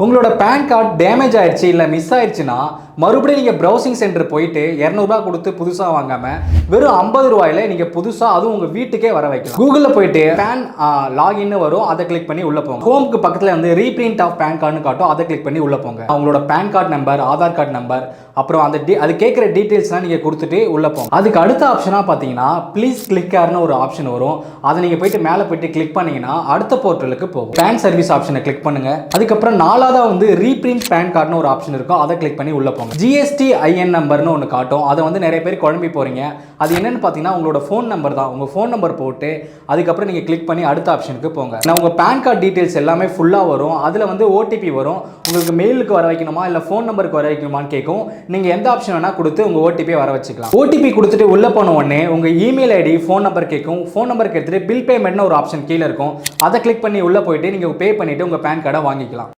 உங்களோட pan card damage ஆயிடுச்சு இல்லை மிஸ் ஆயிடுச்சுன்னா மறுபடியும் நீங்கள் ப்ரௌசிங் சென்டர் போயிட்டு இரநூறுபா கொடுத்து புதுசாக வாங்காமல் வெறும் ஐம்பது ரூபாயில நீங்கள் புதுசாக அதுவும் உங்கள் வீட்டுக்கே வர வைக்கலாம். கூகுளில் போயிட்டு பேன் லாகின்னு வரும். அதை கிளிக் பண்ணி உள்ளே போங்க. ஹோம்க்கு பக்கத்தில் வந்து ரீப்ரிண்ட் ஆஃப் பேன் கார்டுன்னு காட்டும். அதை கிளிக் பண்ணி உள்ளே போங்க. அவங்களோட PAN card number Aadhaar card number அப்புறம் அந்த டி அது கேட்குற டீட்டெயில்ஸ்லாம் நீங்கள் கொடுத்துட்டு உள்ளே போங்க. அதுக்கு அடுத்த ஆப்ஷனாக பார்த்தீங்கன்னா ப்ளீஸ் கிளிக்கார்னு ஒரு ஆப்ஷன் வரும். அதை நீங்கள் போயிட்டு மேலே போயிட்டு கிளிக் பண்ணீங்கன்னா அடுத்த போர்ட்டலுக்கு போகும். பேன் சர்வீஸ் ஆப்ஷனை கிளிக் பண்ணுங்க. அதுக்கப்புறம் நாலாவதாக வந்து ரீப்ரிண்ட் பேன் கார்டுன்னு ஒரு ஆப்ஷன் இருக்கும். அதை கிளிக் பண்ணி உள்ளே போங்க. ஜிஎஸ்டி ஐஎன் நம்பர்னு ஒன்று காட்டும். அதை வந்து நிறைய பேர் குழம்பி போகிறீங்க அது என்னென்னு பார்த்தீங்கன்னா உங்களோட ஃபோன் நம்பர் தான். உங்கள் ஃபோன் நம்பர் போட்டு அதுக்கப்புறம் நீங்கள் கிளிக் பண்ணி அடுத்த ஆப்ஷனுக்கு போங்க. நான் உங்கள் பேன் கார்டு டீட்டெயில்ஸ் எல்லாமே ஃபுல்லாக வரும். அதில் வந்து ஓடிபி வரும். உங்களுக்கு மெயிலுக்கு வர வைக்கணுமா? இல்லை ஃபோன் நம்பருக்கு வர வைக்கணுமான்னு கேட்கும். நீங்கள் எந்த ஆப்ஷன் வேணால் கொடுத்து உங்கள் ஓடிபியை வர வச்சுக்கலாம். ஓடிபி கொடுத்துட்டு உள்ளே போன உடனே உங்கள் இமெயில் ஐடி ஃபோன் நம்பர் கேட்கும். ஃபோன் நம்பருக்கு எடுத்துகிட்டு பில் பேமெண்ட்னு ஒரு ஆப்ஷன் கீழே இருக்கும். அதை கிளிக் பண்ணி உள்ளே போயிட்டு நீங்கள் பே பண்ணிவிட்டு உங்கள் பேன் கார்டை வாங்கிக்கலாம்.